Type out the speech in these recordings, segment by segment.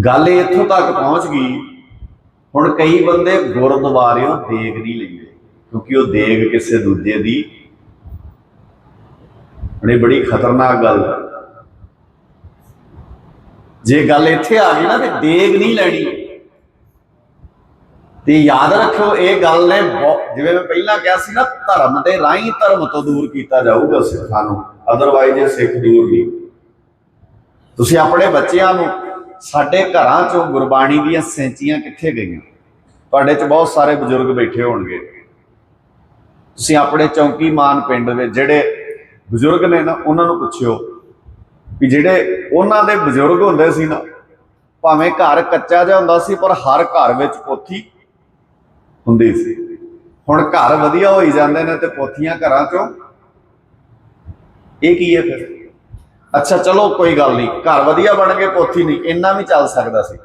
ਗੱਲ ਇੱਥੋਂ ਤੱਕ ਪਹੁੰਚ ਗਈ, ਹੁਣ ਕਈ ਬੰਦੇ ਗੁਰਦੁਆਰਿਓਂ ਦੇਗ ਨਹੀਂ ਲੈਂਦੇ, ਕਿਉਂਕਿ ਉਹ ਦੇਗ ਕਿਸੇ ਦੂਜੇ ਦੀ ਬੜੀ ਬੜੀ ਖਤਰਨਾਕ ਗੱਲ ਜੇ ਗੱਲ ਇੱਥੇ ਆ ਗਈ ਨਾ ਤੇ ਦੇਗ ਨਹੀਂ ਲੈਣੀ, ਤੇ ਯਾਦ ਰੱਖਿਓ ਇਹ ਗੱਲ ਨੇ ਬਹੁ- ਜਿਵੇਂ ਮੈਂ ਪਹਿਲਾਂ ਕਿਹਾ ਸੀ ਨਾ, ਧਰਮ ਦੇ ਰਾਹੀਂ ਧਰਮ ਤੋਂ ਦੂਰ ਕੀਤਾ ਜਾਊਗਾ ਸਿੱਖਾਂ ਨੂੰ ਅਦਰਵਾਈਜ਼ ਇਹ ਸਿੱਖ ਦੂਰ ਨਹੀਂ। ਤੁਸੀਂ ਆਪਣੇ ਬੱਚਿਆਂ ਨੂੰ ਸਾਡੇ ਘਰਾਂ ਚੋਂ ਗੁਰਬਾਣੀ ਦੀਆਂ ਸੈਂਚੀਆਂ ਕਿੱਥੇ ਗਈਆਂ? ਤੁਹਾਡੇ 'ਚ ਬਹੁਤ ਸਾਰੇ ਬਜ਼ੁਰਗ ਬੈਠੇ ਹੋਣਗੇ। ਤੁਸੀਂ ਆਪਣੇ ਚੌਂਕੀ ਮਾਨ ਪਿੰਡ ਵਿੱਚ ਜਿਹੜੇ ਬਜ਼ੁਰਗ ਨੇ ਨਾ, ਉਹਨਾਂ ਨੂੰ ਪੁੱਛਿਓ ਵੀ ਜਿਹੜੇ ਉਹਨਾਂ ਦੇ ਬਜ਼ੁਰਗ ਹੁੰਦੇ ਸੀ ਨਾ, ਭਾਵੇਂ ਘਰ ਕੱਚਾ ਜਿਹਾ ਹੁੰਦਾ ਸੀ, ਪਰ ਹਰ ਘਰ ਵਿੱਚ ਪੋਥੀ ਹੁੰਦੀ ਸੀ। ਹੁਣ ਘਰ ਵਧੀਆ ਹੋਈ ਜਾਂਦੇ ਨੇ ਤੇ ਪੋਥੀਆਂ ਘਰਾਂ ਚੋਂ। ਇਹ ਕੀ ਹੈ ਫਿਰ? ਅੱਛਾ, ਚਲੋ ਕੋਈ ਗੱਲ ਨਹੀਂ। ਘਰ ਵਧੀਆ ਬਣ ਗਏ ਪੋਥੀ ਨਹੀਂ, ਇੰਨਾ ਵੀ ਚੱਲ ਸਕਦਾ ਸੀ।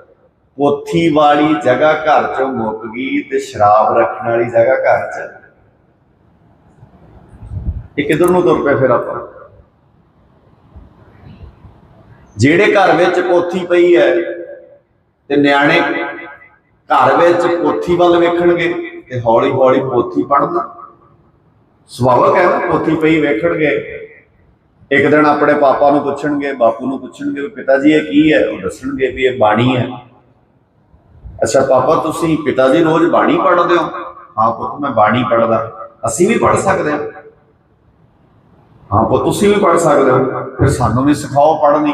ਪੋਥੀ ਵਾਲੀ ਜਗ੍ਹਾ ਘਰ ਚੋਂ ਮੁੱਕ ਗਈ ਤੇ ਸ਼ਰਾਬ ਰੱਖਣ ਵਾਲੀ ਜਗ੍ਹਾ ਘਰ ਚ। ਇਹ ਕਿੱਧਰ ਨੂੰ ਤੁਰ ਪਏ ਫਿਰ ਆਪਾਂ? ਜਿਹੜੇ ਘਰ ਵਿੱਚ ਪੋਥੀ ਪਈ ਹੈ ਤੇ ਨਿਆਣੇ ਘਰ ਵਿੱਚ ਪੋਥੀ ਵੱਲ ਵੇਖਣਗੇ ਤੇ ਹੌਲੀ ਹੌਲੀ ਪੋਥੀ ਪੜ੍ਹਨਾ ਸੁਭਾਵਕ ਹੈ ਨਾ, ਪੋਥੀ ਪਈ ਵੇਖਣਗੇ। ਇੱਕ ਦਿਨ ਆਪਣੇ ਪਾਪਾ ਨੂੰ ਪੁੱਛਣਗੇ, ਬਾਪੂ ਨੂੰ ਪੁੱਛਣਗੇ ਵੀ ਪਿਤਾ ਜੀ ਇਹ ਕੀ ਹੈ? ਉਹ ਦੱਸਣਗੇ ਵੀ ਇਹ ਬਾਣੀ ਹੈ। ਅੱਛਾ, ਪਾਪਾ, ਤੁਸੀਂ ਪਿਤਾ ਜੀ ਰੋਜ਼ ਬਾਣੀ ਪੜ੍ਹਦੇ ਹੋ? ਹਾਂ ਪੁੱਤ, ਮੈਂ ਬਾਣੀ ਪੜ੍ਹਦਾ। ਅਸੀਂ ਵੀ ਪੜ੍ਹ ਸਕਦੇ ਹਾਂ। ਹਾਂ ਪੁੱਤ, ਤੁਸੀਂ ਵੀ ਪੜ੍ਹ ਸਕਦੇ ਹੋ। ਫਿਰ ਸਾਨੂੰ ਵੀ ਸਿਖਾਓ ਪੜ੍ਹਨੀ।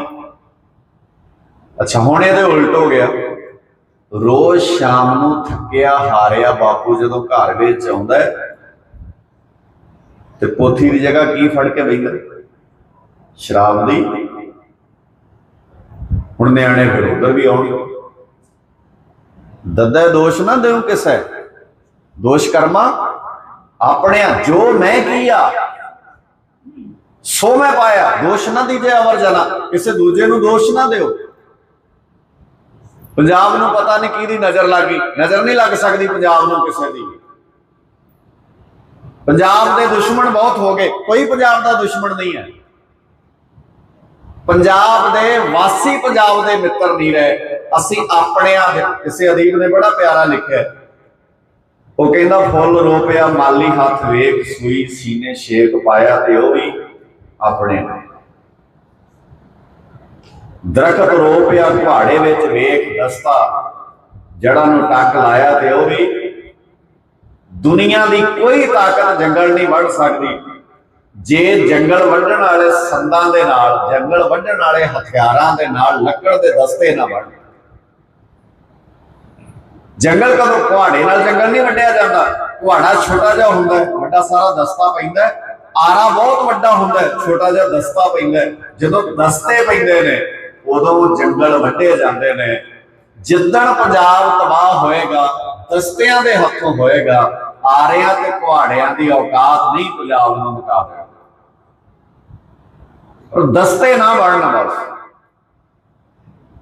ਅੱਛਾ, ਹੁਣ ਇਹਦੇ ਉਲਟ ਹੋ ਗਿਆ। ਰੋਜ਼ ਸ਼ਾਮ ਨੂੰ ਥੱਕਿਆ, ਹਾਰਿਆ ਬਾਪੂ ਜਦੋਂ ਘਰ ਵਿੱਚ ਆਉਂਦਾ ਤੇ ਪੋਥੀ ਦੀ ਜਗ੍ਹਾ ਕੀ ਫੜ ਕੇ ਬੈਠਾ ਸ਼ਰਾਬ ਦੀ। ਹੁਣ ਨਿਆਣੇ ਫਿਰ ਉਧਰ ਵੀ ਆਉਣ ਦੱਦਾ ਦੋਸ਼ ਨਾ ਦਿਓ ਕਿਸੈ। ਦੋਸ਼ ਕਰਮਾ ਆਪਣੇ ਜੋ ਮੈਂ ਕੀਆ, ਸੋ ਮੈਂ ਪਾਇਆ। ਦੋਸ਼ ਨਾ ਦੀਜੇ ਅਵਰ ਜਨਾ। ਕਿਸੇ ਦੂਜੇ ਨੂੰ ਦੋਸ਼ ਨਾ ਦਿਓ। ਪੰਜਾਬ ਨੂੰ ਪਤਾ ਨਹੀਂ ਕਿਹਦੀ ਨਜ਼ਰ ਲੱਗ ਗਈ। ਨਜ਼ਰ ਨਹੀਂ ਲੱਗ ਸਕਦੀ ਪੰਜਾਬ ਨੂੰ ਕਿਸੇ ਦੀ। ਪੰਜਾਬ ਦੇ ਦੁਸ਼ਮਣ ਬਹੁਤ ਹੋ ਗਏ। ਕੋਈ ਪੰਜਾਬ ਦਾ ਦੁਸ਼ਮਣ ਨਹੀਂ ਹੈ। ਪੰਜਾਬ ਦੇ ਵਾਸੀ ਪੰਜਾਬ ਦੇ ਮਿੱਤਰ ਨਹੀਂ ਰਹੇ। ਅਸੀਂ ਆਪਣਿਆਂ ਦੇ ਕਿਸੇ ਅਦੀਬ ਨੇ ਬੜਾ ਪਿਆਰਾ ਲਿਖਿਆ ਉਹ ਕਹਿੰਦਾ, ਫੁੱਲ ਰੋਪਿਆ, ਮਾਲੀ ਹੱਥ ਵੇਖ, ਸੂਈ ਸੀਨੇ ਛੇਕ ਪਾਇਆ ਤੇ ਉਹ ਵੀ ਆਪਣੇ ਨੇ। ਦਰਖਤ ਰੋਪਿਆ, ਪਹਾੜੇ ਵਿੱਚ ਵੇਖ ਦਸਤਾ ਜੜਾਂ ਨੂੰ ਟੱਕ ਲਾਇਆ ਤੇ ਉਹ ਵੀ ਦੁਨੀਆ ਦੀ ਕੋਈ ਤਾਕਤ ਜੰਗਲ ਨਹੀਂ ਵੱਢ ਸਕਦੀ। ਜੇ ਜੰਗਲ ਵੱਢਣ ਵਾਲੇ ਸੰਦਾਂ ਦੇ ਨਾਲ, ਜੰਗਲ ਵੱਢਣ ਵਾਲੇ ਹਥਿਆਰਾਂ ਦੇ ਨਾਲ, ਲੱਕੜ ਦੇ ਦਸਤੇ ਨਾ ਵੱਢ। ਜੰਗਲ ਕਦੋਂ ਕੁਹਾੜੇ ਨਾਲ ਜੰਗਲ ਨਹੀਂ ਵੱਢਿਆ ਜਾਂਦਾ? ਕੁਹਾੜਾ ਛੋਟਾ ਜਿਹਾ ਹੁੰਦਾ ਹੈ, ਵੱਡਾ ਸਾਰਾ ਦਸਤਾ ਪੈਂਦਾ ਆਰਾ ਬਹੁਤ ਵੱਡਾ ਹੁੰਦਾ ਹੈ, ਛੋਟਾ ਜਿਹਾ ਦਸਤਾ ਪੈਂਦਾ ਜਦੋਂ ਦਸਤੇ ਪੈਂਦੇ ਨੇ, ਉਦੋਂ ਜੰਗਲ ਵੱਢੇ ਜਾਂਦੇ ਨੇ। ਜਿੱਦਣ ਪੰਜਾਬ ਤਬਾਹ ਹੋਏਗਾ, ਦਸਤਿਆਂ ਦੇ ਹੱਥੋਂ ਹੋਏਗਾ, ਆਰਿਆਂ ਤੇ ਕੁਹਾੜਿਆਂ ਦੀ ਔਕਾਤ ਨਹੀਂ ਪੰਜਾਬ ਨੂੰ ਮਿਟਾ ਔਰ ਦਸਤੇ ਨਾ ਬਣਨ ਬਸ।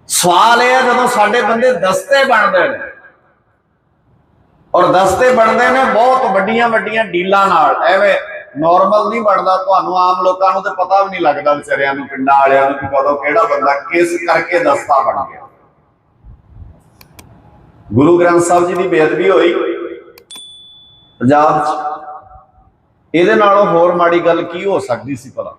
ਸਵਾਲ ਇਹ ਹੈ ਜਦੋਂ ਸਾਡੇ ਬੰਦੇ ਦਸਤੇ ਬਣਦੇ ਨੇ, ਔਰ ਦਸਤੇ ਬਣਦੇ ਨੇ ਬਹੁਤ ਵੱਡੀਆਂ ਵੱਡੀਆਂ ਡੀਲਾਂ ਨਾਲ, ਐਵੇਂ ਨਾਰਮਲ ਨਹੀਂ ਬਣਦਾ, ਤੁਹਾਨੂੰ ਆਮ ਲੋਕਾਂ ਨੂੰ ਤੇ ਪਤਾ ਵੀ ਨਹੀਂ ਲੱਗਦਾ ਵਿਚਾਰਿਆਂ ਨੂੰ, ਪਿੰਡਾਂ ਵਾਲਿਆਂ ਨੂੰ ਕਿ ਕਦੋਂ ਕਿਹੜਾ ਬੰਦਾ ਕਿਸ ਕਰਕੇ ਦਸਤਾ ਬਣ ਗਿਆ। ਗੁਰੂ ਗ੍ਰੰਥ ਸਾਹਿਬ ਜੀ ਦੀ ਬੇਅਦਬੀ ਹੋਈ। ਪੰਜਾਬ 'ਚ। ਇਹਦੇ ਨਾਲੋਂ ਹੋਰ ਮਾੜੀ ਗੱਲ ਕੀ ਹੋ ਸਕਦੀ ਸੀ ਭਲਾ?